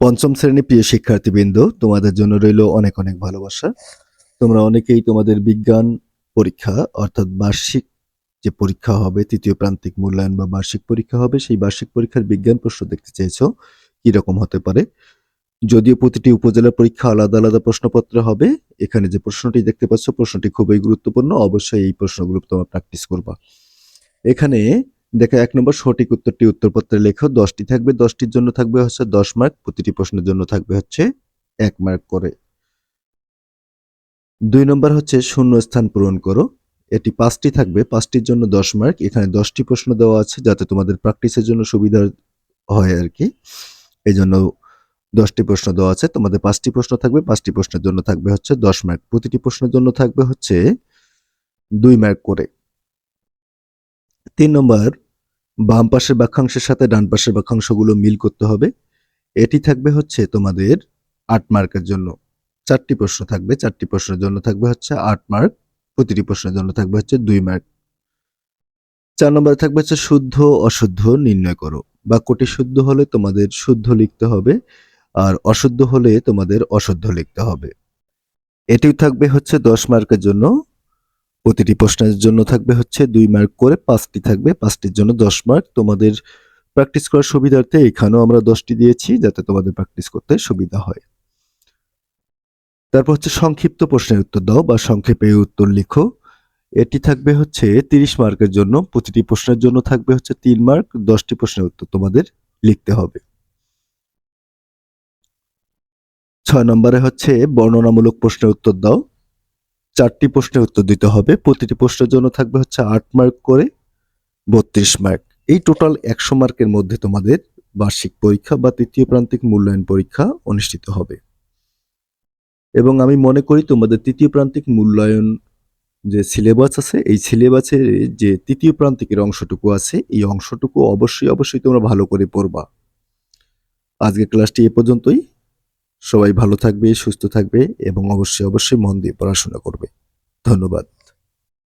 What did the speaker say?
পঞ্চম শ্রেণি প্রিয় শিক্ষার্থীবৃন্দ, তোমাদের জন্য রইল অনেক অনেক ভালোবাসা। তোমরা অনেকেই তোমাদের বিজ্ঞান পরীক্ষা, অর্থাৎ বার্ষিক যে পরীক্ষা হবে, তৃতীয় প্রান্তিক মূল্যায়ন বা বার্ষিক পরীক্ষা হবে, সেই বার্ষিক পরীক্ষার বিজ্ঞান প্রশ্ন দেখতে চেয়েছো রকম হতে পারে? যদিও প্রতিটি উপজেলা পরীক্ষা আলাদা আলাদা প্রশ্নপত্র হবে, এখানে যে প্রশ্নটি দেখতে পাচ্ছ, প্রশ্নটি খুবই গুরুত্বপূর্ণ, অবশ্যই এই প্রশ্নগুলো তোমরা প্র্যাকটিস করবা। এখানে দেখা, এক নম্বর সঠিক উত্তরটি উত্তরপত্রে লেখো। দশটি থাকবে, দশটির জন্য থাকবে হচ্ছে দশ মার্ক প্রতিটি প্রশ্নের জন্য থাকবে হচ্ছে এক মার্ক করে। দুই নম্বর হচ্ছে শূন্য স্থান পূরণ করো। এটি পাঁচটি থাকবে, পাঁচটির জন্য দশ মার্ক এখানে দশটি প্রশ্ন দেওয়া আছে যাতে তোমাদের প্র্যাকটিসের জন্য সুবিধা হয় আর কি। এই জন্য দশটি প্রশ্ন দেওয়া আছে, তোমাদের পাঁচটি প্রশ্ন থাকবে, পাঁচটি প্রশ্নের জন্য থাকবে হচ্ছে দশ মার্ক প্রতিটি প্রশ্নের জন্য থাকবে হচ্ছে দুই মার্ক করে। তিন নম্বর, বাম পাশের বাক্যাংশের সাথে ডান পাশের বাক্যাংশগুলো মিল করতে হবে। এটি থাকবে হচ্ছে তোমাদের আট মার্কের জন্য। চারটি প্রশ্ন থাকবে, চারটি প্রশ্নের জন্য থাকবে হচ্ছে আট মার্ক, প্রতিটি প্রশ্নের জন্য থাকবে হচ্ছে দুই মার্ক। চার নম্বরে থাকবে হচ্ছে শুদ্ধ, অশুদ্ধ নির্ণয় করো। বাক্যটি শুদ্ধ হলে তোমাদের শুদ্ধ লিখতে হবে, আর অশুদ্ধ হলে তোমাদের অশুদ্ধ লিখতে হবে। এটিও থাকবে হচ্ছে দশ মার্কের জন্য। প্রতিটি প্রশ্নের জন্য থাকবে হচ্ছে দুই মার্ক করে, পাঁচটি থাকবে, পাঁচটির জন্য দশ মার্ক তোমাদের প্র্যাকটিস করার সুবিধার্থে এখানেও আমরা দশটি দিয়েছি যাতে তোমাদের প্র্যাকটিস করতে সুবিধা হয়। তারপর হচ্ছে সংক্ষিপ্ত প্রশ্নের উত্তর দাও বা সংক্ষেপে উত্তর লিখো। এটি থাকবে হচ্ছে তিরিশ মার্কের জন্য, প্রতিটি প্রশ্নের জন্য থাকবে হচ্ছে তিন মার্ক দশটি প্রশ্নের উত্তর তোমাদের লিখতে হবে। ছয় নম্বরে হচ্ছে বর্ণনামূলক প্রশ্নের উত্তর দাও। চারটি প্রশ্নের উত্তর দিতে হবে। প্রতিটি প্রশ্নের জন্য থাকবে হচ্ছে আট মার্ক করে বত্রিশ মার্ক। এই টোটাল একশো মার্কের মধ্যে তোমাদের বার্ষিক পরীক্ষা বা তৃতীয় প্রান্তিক মূল্যায়ন পরীক্ষা অনুষ্ঠিত হবে। এবং আমি মনে করি তোমাদের তৃতীয় প্রান্তিক মূল্যায়ন যে সিলেবাস আছে, এই সিলেবাসের যে তৃতীয় প্রান্তিকের অংশটুকু আছে, এই অংশটুকু অবশ্যই অবশ্যই তোমরা ভালো করে পড়বা। আজকে ক্লাসটি এ পর্যন্তই। সবাই ভালো থাকবে সুস্থ থাকবে এবং অবশ্যই অবশ্যই মন দিয়ে পড়াশোনা করবে। ধন্যবাদ।